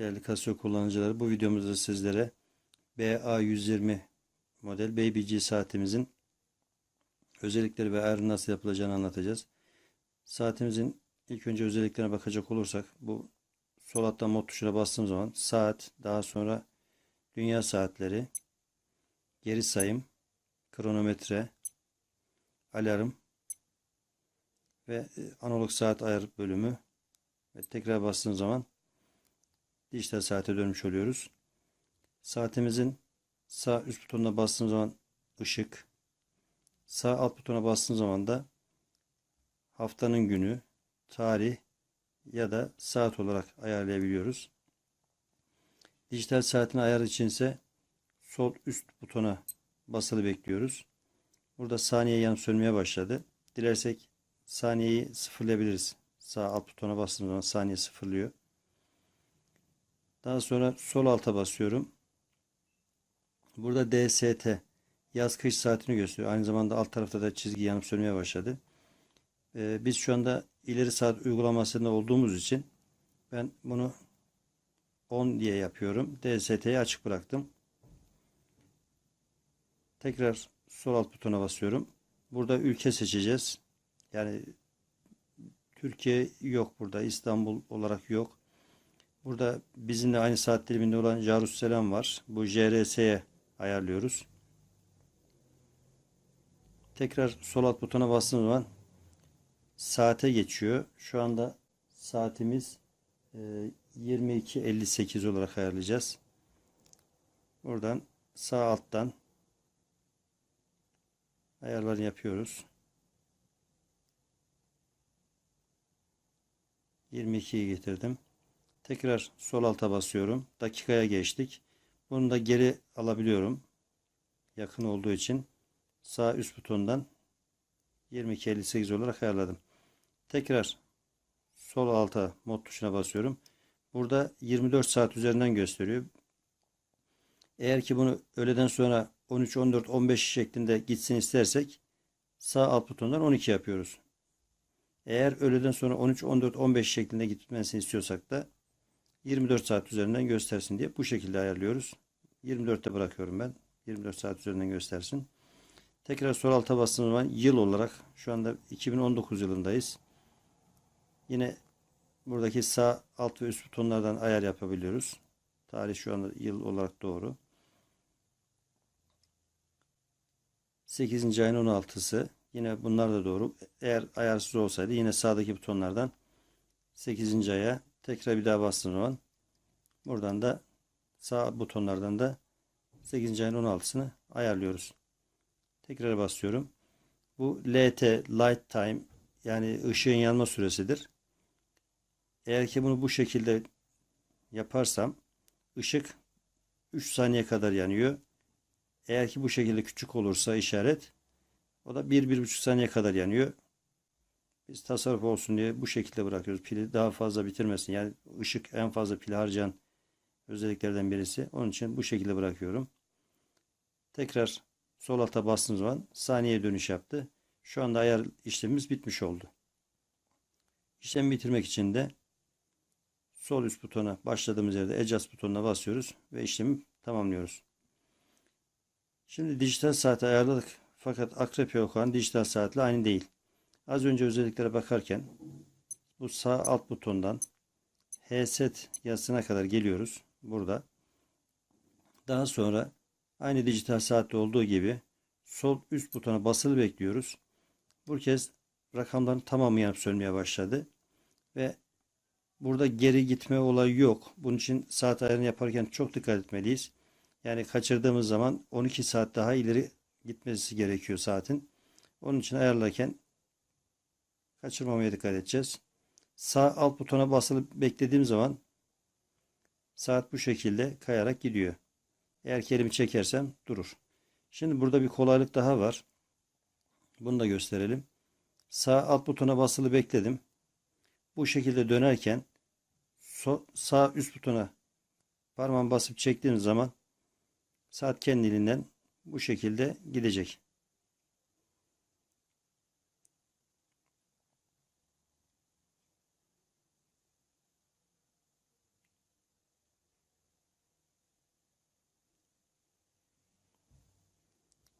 değerli Casio kullanıcıları. Bu videomuzda sizlere BA120 model Baby G saatimizin özellikleri ve ayarı nasıl yapılacağını anlatacağız. Saatimizin ilk önce özelliklerine bakacak olursak bu sol alttan mod tuşuna bastığım zaman saat daha sonra dünya saatleri geri sayım kronometre alarm ve e, analog saat ayar bölümü ve tekrar bastığım zaman dijital saate dönmüş oluyoruz. Saatimizin sağ üst butonuna bastığım zaman ışık, sağ alt butona bastığım zaman da haftanın günü, tarih ya da saat olarak ayarlayabiliyoruz. Dijital saatin ayarı için ise sol üst butona basılı bekliyoruz. Burada saniye yanıp sönmeye başladı. Dilersek saniyeyi sıfırlayabiliriz. Sağ alt butona bastığım zaman saniye sıfırlıyor. Daha sonra sol alta basıyorum. Burada DST yaz kış saatini gösteriyor. Aynı zamanda alt tarafta da çizgi yanıp sönmeye başladı. Ee, biz şu anda ileri saat uygulamasında olduğumuz için ben bunu 10 diye yapıyorum. DST'yi açık bıraktım. Tekrar sol alt butona basıyorum. Burada ülke seçeceğiz. Yani Türkiye yok burada. İstanbul olarak yok. Burada bizimle aynı saat diliminde olan Jerusalem var. Bu JRS'ye ayarlıyoruz. Tekrar sol alt butona bastığım zaman saate geçiyor. Şu anda saatimiz e, 22.58 olarak ayarlayacağız. Buradan sağ alttan ayarlarını yapıyoruz. 22'yi getirdim. Tekrar sol alta basıyorum. Dakikaya geçtik. Bunu da geri alabiliyorum. Yakın olduğu için sağ üst butondan 22.58 olarak ayarladım. Tekrar sol alta mod tuşuna basıyorum. Burada 24 saat üzerinden gösteriyor. Eğer ki bunu öğleden sonra 13, 14, 15 şeklinde gitsin istersek sağ alt butondan 12 yapıyoruz. Eğer öğleden sonra 13, 14, 15 şeklinde gitmesini istiyorsak da 24 saat üzerinden göstersin diye bu şekilde ayarlıyoruz. 24'te bırakıyorum ben. 24 saat üzerinden göstersin. Tekrar sol alta bastığım zaman yıl olarak şu anda 2019 yılındayız. Yine buradaki sağ alt ve üst butonlardan ayar yapabiliyoruz. Tarih şu anda yıl olarak doğru. 8. ayın 16'sı. Yine bunlar da doğru. Eğer ayarsız olsaydı yine sağdaki butonlardan 8. aya tekrar bir daha bastığım zaman buradan da sağ butonlardan da 8. ayın 16'sını ayarlıyoruz. Tekrar basıyorum. Bu LT Light Time yani ışığın yanma süresidir. Eğer ki bunu bu şekilde yaparsam ışık 3 saniye kadar yanıyor. Eğer ki bu şekilde küçük olursa işaret o da 1-1,5 saniye kadar yanıyor. Biz tasarruf olsun diye bu şekilde bırakıyoruz. Pili daha fazla bitirmesin. Yani ışık en fazla pil harcayan özelliklerden birisi. Onun için bu şekilde bırakıyorum. Tekrar sol alta bastığım zaman saniye dönüş yaptı. Şu anda ayar işlemimiz bitmiş oldu. İşlemi bitirmek için de sol üst butona başladığımız yerde adjust butonuna basıyoruz ve işlemi tamamlıyoruz. Şimdi dijital saati ayarladık. Fakat akrep yokan dijital saatle aynı değil. Az önce özelliklere bakarken bu sağ alt butondan HSET yazısına kadar geliyoruz. Burada. Daha sonra aynı dijital saatte olduğu gibi sol üst butona basılı bekliyoruz. Bu kez rakamların tamamı yanıp sönmeye başladı. Ve burada geri gitme olayı yok. Bunun için saat ayarını yaparken çok dikkat etmeliyiz. Yani kaçırdığımız zaman 12 saat daha ileri gitmesi gerekiyor saatin. Onun için ayarlarken kaçırmamaya dikkat edeceğiz. Sağ alt butona basılı beklediğim zaman saat bu şekilde kayarak gidiyor. Eğer ki elimi çekersem durur. Şimdi burada bir kolaylık daha var. Bunu da gösterelim. Sağ alt butona basılı bekledim. Bu şekilde dönerken sağ üst butona parmağımı basıp çektiğim zaman saat kendiliğinden bu şekilde gidecek.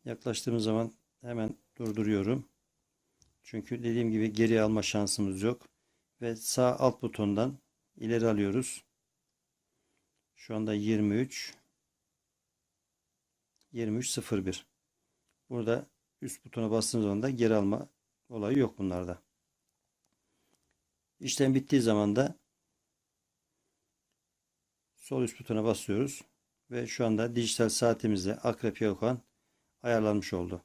Yaklaştığımız zaman hemen durduruyorum. Çünkü dediğim gibi geri alma şansımız yok. Ve sağ alt butondan ileri alıyoruz. Şu anda 23 23.01 Burada üst butona bastığınız zaman da geri alma olayı yok bunlarda. İşlem bittiği zaman da sol üst butona basıyoruz ve şu anda dijital saatimizde Akrep Yakuan ayarlanmış oldu.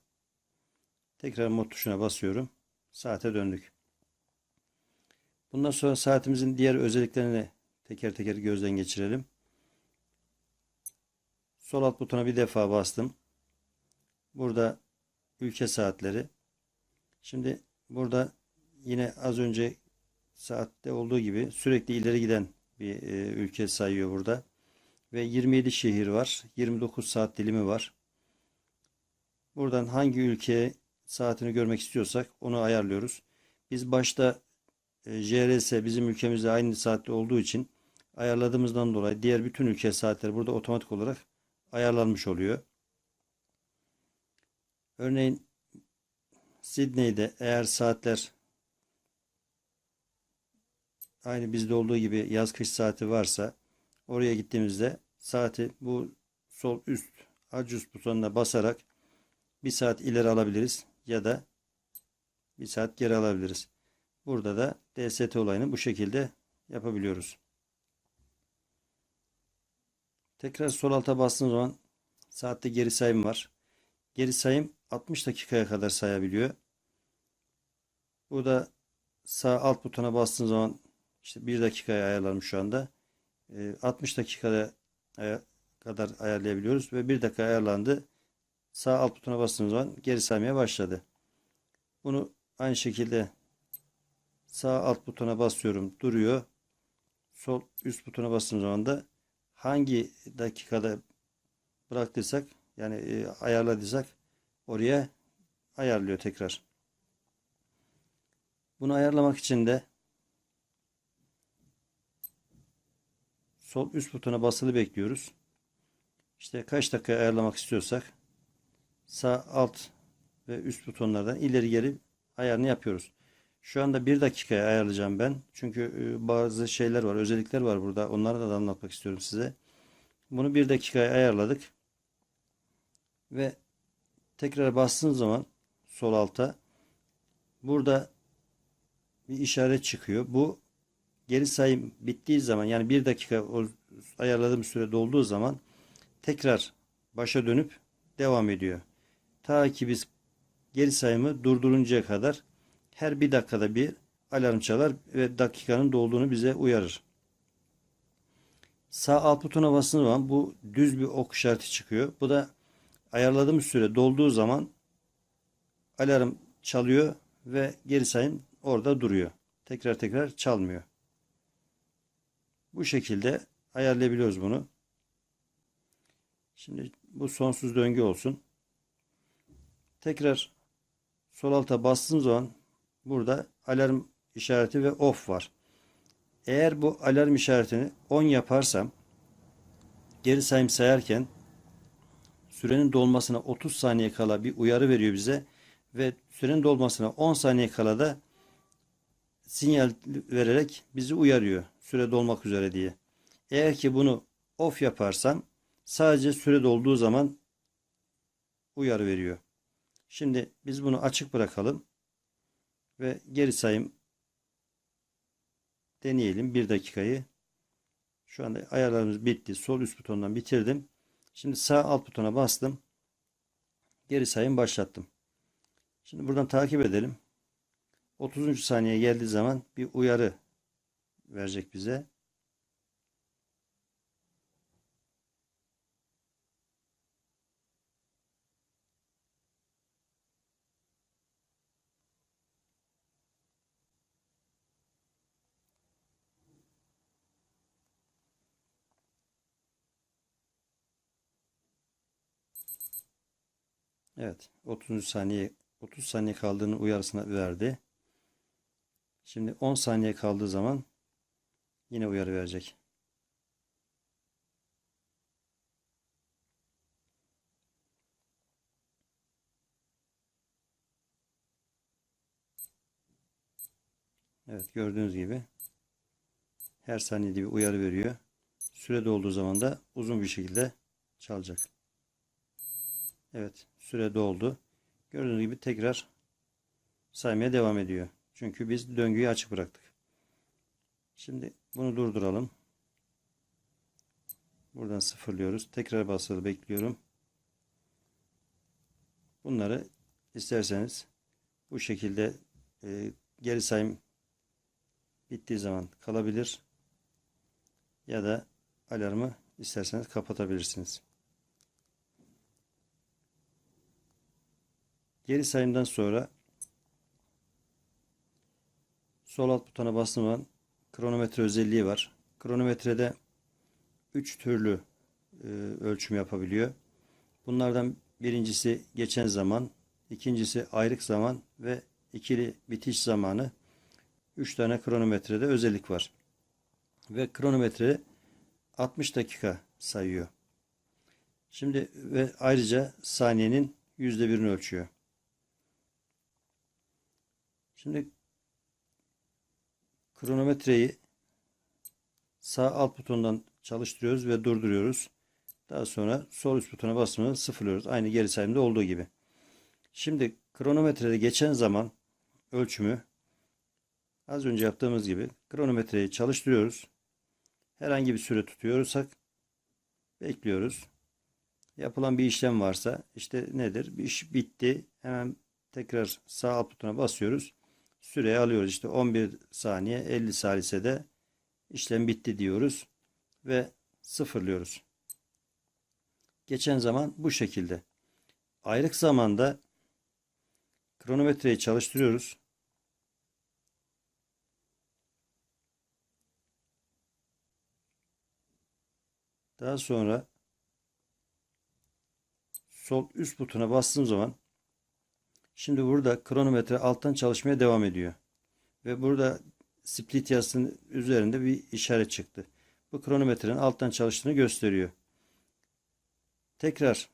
Tekrar mod tuşuna basıyorum. Saate döndük. Bundan sonra saatimizin diğer özelliklerini teker teker gözden geçirelim. Sol alt butona bir defa bastım. Burada ülke saatleri. Şimdi burada yine az önce saatte olduğu gibi sürekli ileri giden bir e, ülke sayıyor burada. Ve 27 şehir var. 29 saat dilimi var. Buradan hangi ülke saatini görmek istiyorsak onu ayarlıyoruz. Biz başta e, JRS bizim ülkemizde aynı saatte olduğu için ayarladığımızdan dolayı diğer bütün ülke saatleri burada otomatik olarak ayarlanmış oluyor. Örneğin Sydney'de eğer saatler aynı bizde olduğu gibi yaz kış saati varsa oraya gittiğimizde saati bu sol üst adjust butonuna basarak bir saat ileri alabiliriz ya da bir saat geri alabiliriz. Burada da DST olayını bu şekilde yapabiliyoruz. Tekrar sol alta bastığım zaman saatte geri sayım var. Geri sayım 60 dakikaya kadar sayabiliyor. Burada sağ alt butona bastığım zaman işte 1 dakikaya ayarlanmış şu anda. 60 dakikada kadar ayarlayabiliyoruz ve 1 dakika ayarlandı. Sağ alt butona bastığım zaman geri saymaya başladı. Bunu aynı şekilde sağ alt butona basıyorum duruyor. Sol üst butona bastığım zaman da hangi dakikada bıraktıysak yani e, ayarladıysak oraya ayarlıyor tekrar. Bunu ayarlamak için de sol üst butona basılı bekliyoruz. İşte kaç dakika ayarlamak istiyorsak sağ alt ve üst butonlardan ileri geri ayarını yapıyoruz. Şu anda bir dakikaya ayarlayacağım ben. Çünkü e, bazı şeyler var, özellikler var burada. Onları da anlatmak istiyorum size. Bunu bir dakikaya ayarladık. Ve tekrar bastığınız zaman sol alta burada bir işaret çıkıyor. Bu geri sayım bittiği zaman yani bir dakika ayarladığım süre dolduğu zaman tekrar başa dönüp devam ediyor. Ta ki biz geri sayımı durduruncaya kadar her bir dakikada bir alarm çalar ve dakikanın dolduğunu bize uyarır. Sağ alt butona bastığınız zaman bu düz bir ok işareti çıkıyor. Bu da ayarladığımız süre dolduğu zaman alarm çalıyor ve geri sayım orada duruyor. Tekrar tekrar çalmıyor. Bu şekilde ayarlayabiliyoruz bunu. Şimdi bu sonsuz döngü olsun. Tekrar sol alta bastığım zaman burada alarm işareti ve off var. Eğer bu alarm işaretini 10 yaparsam geri sayım sayarken sürenin dolmasına 30 saniye kala bir uyarı veriyor bize ve sürenin dolmasına 10 saniye kala da sinyal vererek bizi uyarıyor süre dolmak üzere diye. Eğer ki bunu off yaparsam sadece süre dolduğu zaman uyarı veriyor. Şimdi biz bunu açık bırakalım ve geri sayım deneyelim bir dakikayı. Şu anda ayarlarımız bitti. Sol üst butondan bitirdim. Şimdi sağ alt butona bastım. Geri sayım başlattım. Şimdi buradan takip edelim. 30. saniye geldiği zaman bir uyarı verecek bize. Evet 30. saniye 30 saniye kaldığını uyarısına verdi. Şimdi 10 saniye kaldığı zaman yine uyarı verecek. Evet gördüğünüz gibi her saniyede bir uyarı veriyor. Süre dolduğu zaman da uzun bir şekilde çalacak. Evet süre doldu. Gördüğünüz gibi tekrar saymaya devam ediyor. Çünkü biz döngüyü açık bıraktık. Şimdi bunu durduralım. Buradan sıfırlıyoruz. Tekrar basılı bekliyorum. Bunları isterseniz bu şekilde e, geri sayım bittiği zaman kalabilir. Ya da alarmı isterseniz kapatabilirsiniz. Geri sayımdan sonra sol alt butona zaman kronometre özelliği var. Kronometrede 3 türlü e, ölçüm yapabiliyor. Bunlardan birincisi geçen zaman, ikincisi ayrık zaman ve ikili bitiş zamanı. 3 tane kronometrede özellik var. Ve kronometre 60 dakika sayıyor. Şimdi ve ayrıca saniyenin yüzde birini ölçüyor. Şimdi kronometreyi sağ alt butondan çalıştırıyoruz ve durduruyoruz. Daha sonra sol üst butona basımını sıfırlıyoruz. Aynı geri sayımda olduğu gibi. Şimdi kronometrede geçen zaman ölçümü az önce yaptığımız gibi kronometreyi çalıştırıyoruz. Herhangi bir süre tutuyorsak bekliyoruz. Yapılan bir işlem varsa işte nedir? Bir iş bitti. Hemen tekrar sağ alt butona basıyoruz. Süreyi alıyoruz. İşte 11 saniye 50 salisede işlem bitti diyoruz ve sıfırlıyoruz. Geçen zaman bu şekilde. Ayrık zamanda kronometreyi çalıştırıyoruz. Daha sonra sol üst butona bastığım zaman şimdi burada kronometre alttan çalışmaya devam ediyor. Ve burada split yazısının üzerinde bir işaret çıktı. Bu kronometrenin alttan çalıştığını gösteriyor. Tekrar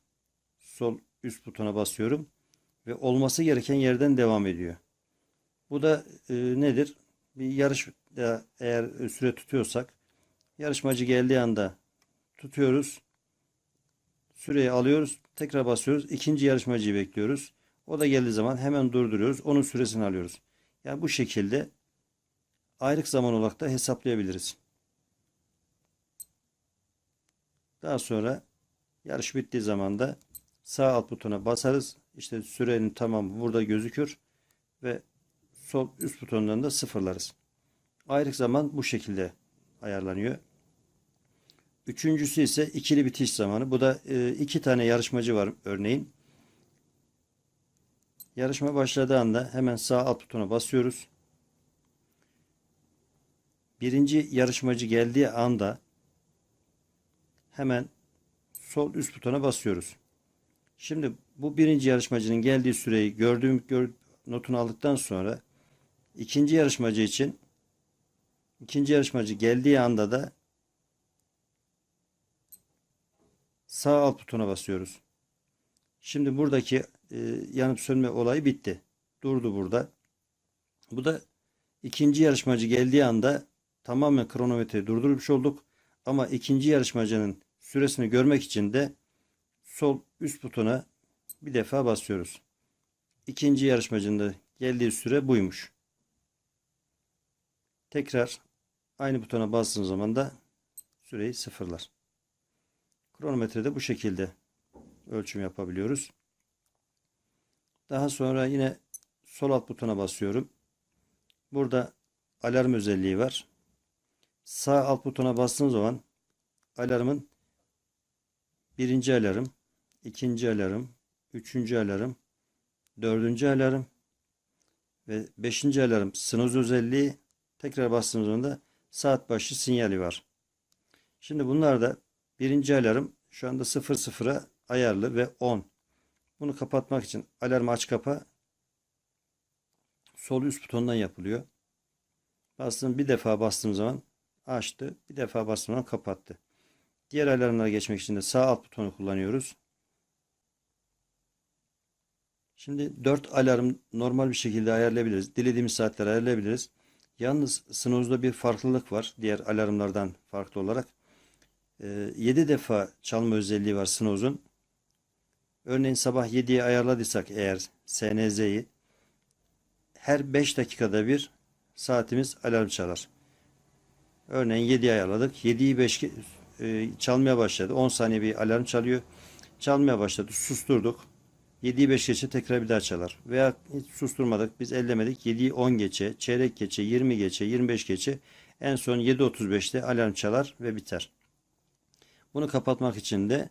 sol üst butona basıyorum ve olması gereken yerden devam ediyor. Bu da e, nedir? Bir yarışta eğer süre tutuyorsak yarışmacı geldiği anda tutuyoruz. Süreyi alıyoruz. Tekrar basıyoruz. İkinci yarışmacıyı bekliyoruz. O da geldiği zaman hemen durduruyoruz. Onun süresini alıyoruz. Yani bu şekilde ayrık zaman olarak da hesaplayabiliriz. Daha sonra yarış bittiği zaman da sağ alt butona basarız. İşte sürenin tamamı burada gözükür ve sol üst butondan da sıfırlarız. Ayrık zaman bu şekilde ayarlanıyor. Üçüncüsü ise ikili bitiş zamanı. Bu da e, iki tane yarışmacı var örneğin. Yarışma başladığı anda hemen sağ alt butona basıyoruz. Birinci yarışmacı geldiği anda hemen sol üst butona basıyoruz. Şimdi bu birinci yarışmacının geldiği süreyi gördüğüm gör, notunu aldıktan sonra ikinci yarışmacı için ikinci yarışmacı geldiği anda da sağ alt butona basıyoruz. Şimdi buradaki e, yanıp sönme olayı bitti. Durdu burada. Bu da ikinci yarışmacı geldiği anda tamamen kronometreyi durdurmuş olduk. Ama ikinci yarışmacının süresini görmek için de sol üst butona bir defa basıyoruz. İkinci yarışmacının geldiği süre buymuş. Tekrar aynı butona bastığım zaman da süreyi sıfırlar. Kronometrede bu şekilde ölçüm yapabiliyoruz. Daha sonra yine sol alt butona basıyorum. Burada alarm özelliği var. Sağ alt butona bastığım zaman alarmın birinci alarm, ikinci alarm, üçüncü alarm, dördüncü alarm ve beşinci alarm sınıf özelliği tekrar bastığımız zaman da saat başı sinyali var. Şimdi bunlar da birinci alarm şu anda 00'a ayarlı ve 10. Bunu kapatmak için alarm aç kapa sol üst butondan yapılıyor. Bastım bir defa bastığım zaman açtı. Bir defa bastığım zaman kapattı. Diğer alarmlara geçmek için de sağ alt butonu kullanıyoruz. Şimdi 4 alarm normal bir şekilde ayarlayabiliriz. Dilediğimiz saatler ayarlayabiliriz. Yalnız Snoz'da bir farklılık var. Diğer alarmlardan farklı olarak. 7 defa çalma özelliği var Snoz'un. Örneğin sabah 7'ye ayarladıysak eğer SNZ'yi her 5 dakikada bir saatimiz alarm çalar. Örneğin 7'ye ayarladık. 7'yi 5 e, çalmaya başladı. 10 saniye bir alarm çalıyor. Çalmaya başladı. Susturduk. 7'yi 5 geçe tekrar bir daha çalar. Veya hiç susturmadık. Biz ellemedik. 7'yi 10 geçe, çeyrek geçe, 20 geçe, 25 geçe en son 7.35'te alarm çalar ve biter. Bunu kapatmak için de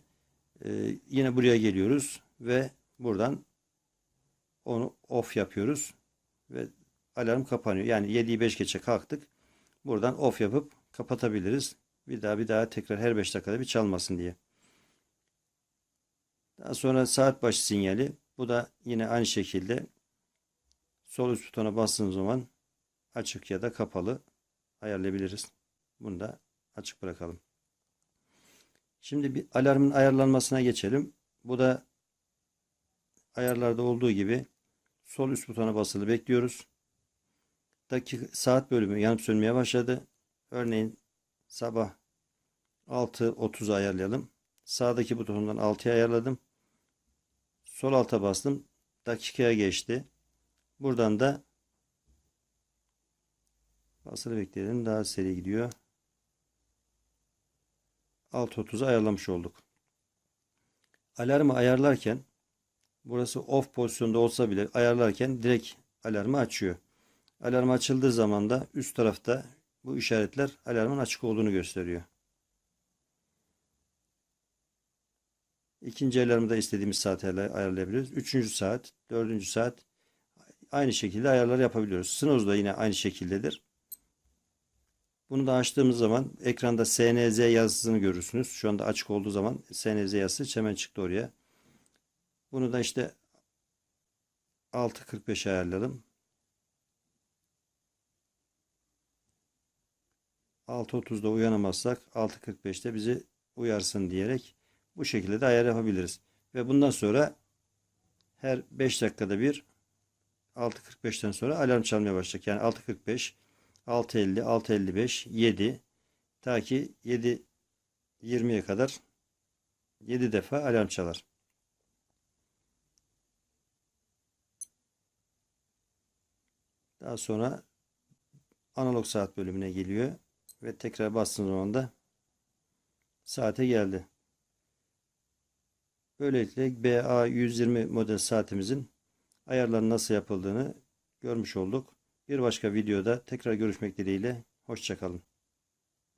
e, yine buraya geliyoruz ve buradan onu off yapıyoruz ve alarm kapanıyor. Yani 7'yi 5 geçe kalktık. Buradan off yapıp kapatabiliriz. Bir daha bir daha tekrar her 5 dakikada bir çalmasın diye. Daha sonra saat başı sinyali. Bu da yine aynı şekilde sol üst butona bastığımız zaman açık ya da kapalı ayarlayabiliriz. Bunu da açık bırakalım. Şimdi bir alarmın ayarlanmasına geçelim. Bu da ayarlarda olduğu gibi sol üst butona basılı bekliyoruz. Dakika, saat bölümü yanıp sönmeye başladı. Örneğin sabah 6.30'u ayarlayalım. Sağdaki butonundan 6'ya ayarladım. Sol alta bastım. Dakikaya geçti. Buradan da basılı bekleyelim. Daha seri gidiyor. 6.30'u ayarlamış olduk. Alarmı ayarlarken burası off pozisyonda olsa bile ayarlarken direkt alarmı açıyor. Alarm açıldığı zaman da üst tarafta bu işaretler alarmın açık olduğunu gösteriyor. İkinci alarmı da istediğimiz saate ayarlayabiliriz. Üçüncü saat, dördüncü saat aynı şekilde ayarlar yapabiliyoruz. Snoz da yine aynı şekildedir. Bunu da açtığımız zaman ekranda SNZ yazısını görürsünüz. Şu anda açık olduğu zaman SNZ yazısı hemen çıktı oraya. Bunu da işte 6.45 ayarladım. 6.30'da uyanamazsak 6.45'te bizi uyarsın diyerek bu şekilde de ayar yapabiliriz. Ve bundan sonra her 5 dakikada bir 6.45'ten sonra alarm çalmaya başlayacak. Yani 6.45, 6.50, 6.55, 7 ta ki 7 20'ye kadar 7 defa alarm çalar. Daha sonra analog saat bölümüne geliyor ve tekrar bastığım zaman da saate geldi. Böylelikle BA120 model saatimizin ayarların nasıl yapıldığını görmüş olduk. Bir başka videoda tekrar görüşmek dileğiyle. Hoşçakalın.